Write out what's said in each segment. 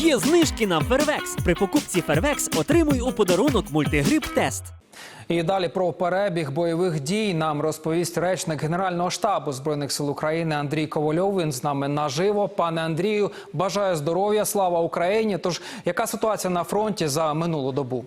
Є знижки на Фервекс. При покупці Фервекс отримуй у подарунок мультигрип тест. І далі про перебіг бойових дій нам розповість речник Генерального штабу збройних сил України Андрій Ковальов. Він з нами наживо. Пане Андрію, бажаю здоров'я, слава Україні. Тож яка ситуація на фронті за минулу добу?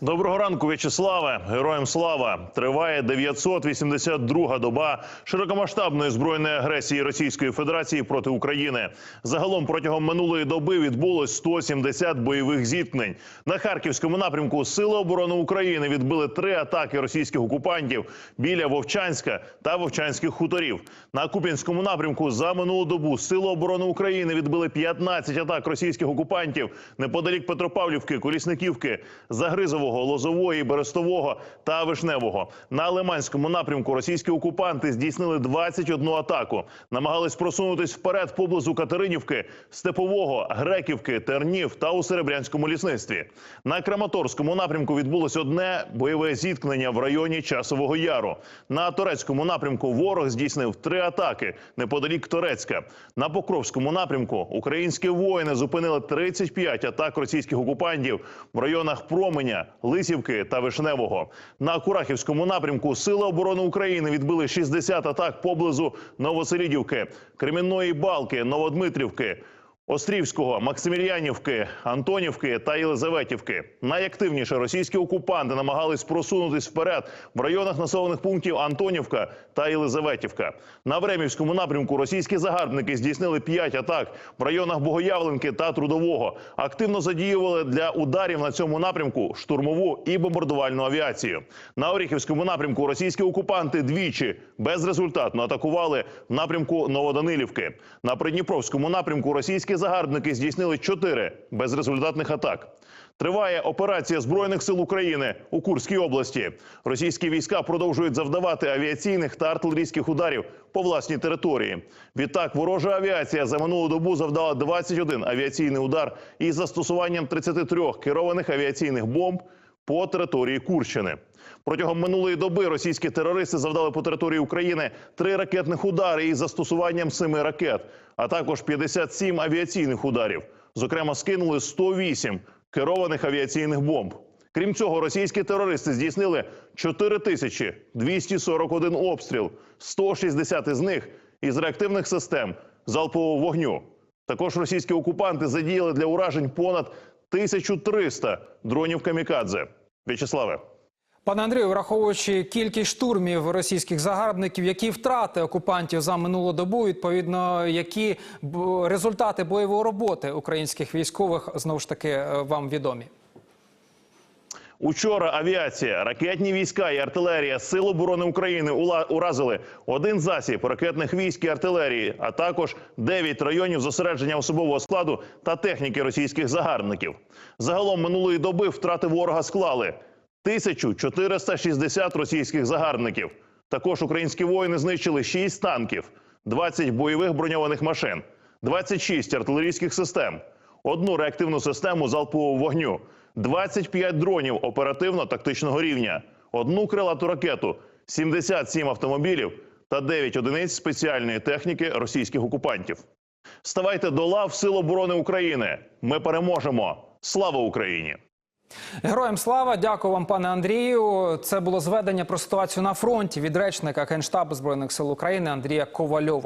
Доброго ранку, В'ячеславе. Героям слава. Триває 982 доба широкомасштабної збройної агресії Російської Федерації проти України. Загалом протягом минулої доби відбулось 170 бойових зіткнень. На харківському напрямку Сили оборони України відбили три атаки російських окупантів біля Вовчанська та Вовчанських хуторів. На Куп'янському напрямку за минулу добу Сили оборони України відбили 15 атак російських окупантів неподалік Петропавлівки, Колісниківки, Загризового, Лозової, Берестового та Вишневого. На Лиманському напрямку російські окупанти здійснили 21 атаку. Намагались просунутись вперед поблизу Катеринівки, Степового, Греківки, Тернів та у Серебрянському лісництві. На Краматорському напрямку відбулось одне бойове зіткнення в районі Часового Яру. На Торецькому напрямку ворог здійснив три атаки неподалік Торецька. На Покровському напрямку українські воїни зупинили 35 атак російських окупантів в районах Променя, Лисівки та Вишневого. На Курахівському напрямку Сили оборони України відбили 60 атак поблизу Новоселідівки, Кремінної Балки, Новодмитрівки. Острівського, Максимільянівки, Антонівки та Єлизаветівки. Найактивніше російські окупанти намагались просунутись вперед в районах населених пунктів Антонівка та Єлизаветівка. На Времівському напрямку російські загарбники здійснили 5 атак в районах Богоявленки та Трудового. Активно задіювали для ударів на цьому напрямку штурмову і бомбардувальну авіацію. На Оріхівському напрямку російські окупанти двічі безрезультатно атакували в напрямку Новоданилівки. На Придніпровському напрямку російські загарбники здійснили чотири безрезультатних атак. Триває операція збройних сил України у Курській області. Російські війська продовжують завдавати авіаційних та артилерійських ударів по власній території. Відтак, ворожа авіація за минулу добу завдала 21 авіаційний удар із застосуванням 33 керованих авіаційних бомб по території Курщини. Протягом минулої доби російські терористи завдали по території України три ракетних удари із застосуванням семи ракет, а також 57 авіаційних ударів. Зокрема, скинули 108 керованих авіаційних бомб. Крім цього, російські терористи здійснили 4241 обстріл, 160 із них із реактивних систем залпового вогню. Також російські окупанти задіяли для уражень понад 1300 дронів камікадзе. В'ячеславе. Пане Андрію, враховуючи кількість штурмів російських загарбників, які втрати окупантів за минулу добу, відповідно, які результати бойової роботи українських військових знову ж таки е, вам відомі. Учора авіація, ракетні війська і артилерія Сил оборони України уразили один засіб ракетних військ і артилерії, а також 9 районів зосередження особового складу та техніки російських загарбників. Загалом минулої доби втрати ворога склали 1460 російських загарбників. Також українські воїни знищили 6 танків, 20 бойових броньованих машин, 26 артилерійських систем, одну реактивну систему залпового вогню, 25 дронів оперативно-тактичного рівня, одну крилату ракету, 77 автомобілів та 9 одиниць спеціальної техніки російських окупантів. Ставайте до лав Сил оборони України. Ми переможемо! Слава Україні! Героям слава, дякую вам, пане Андрію. Це було зведення про ситуацію на фронті від речника Генштабу збройних сил України Андрія Ковальова.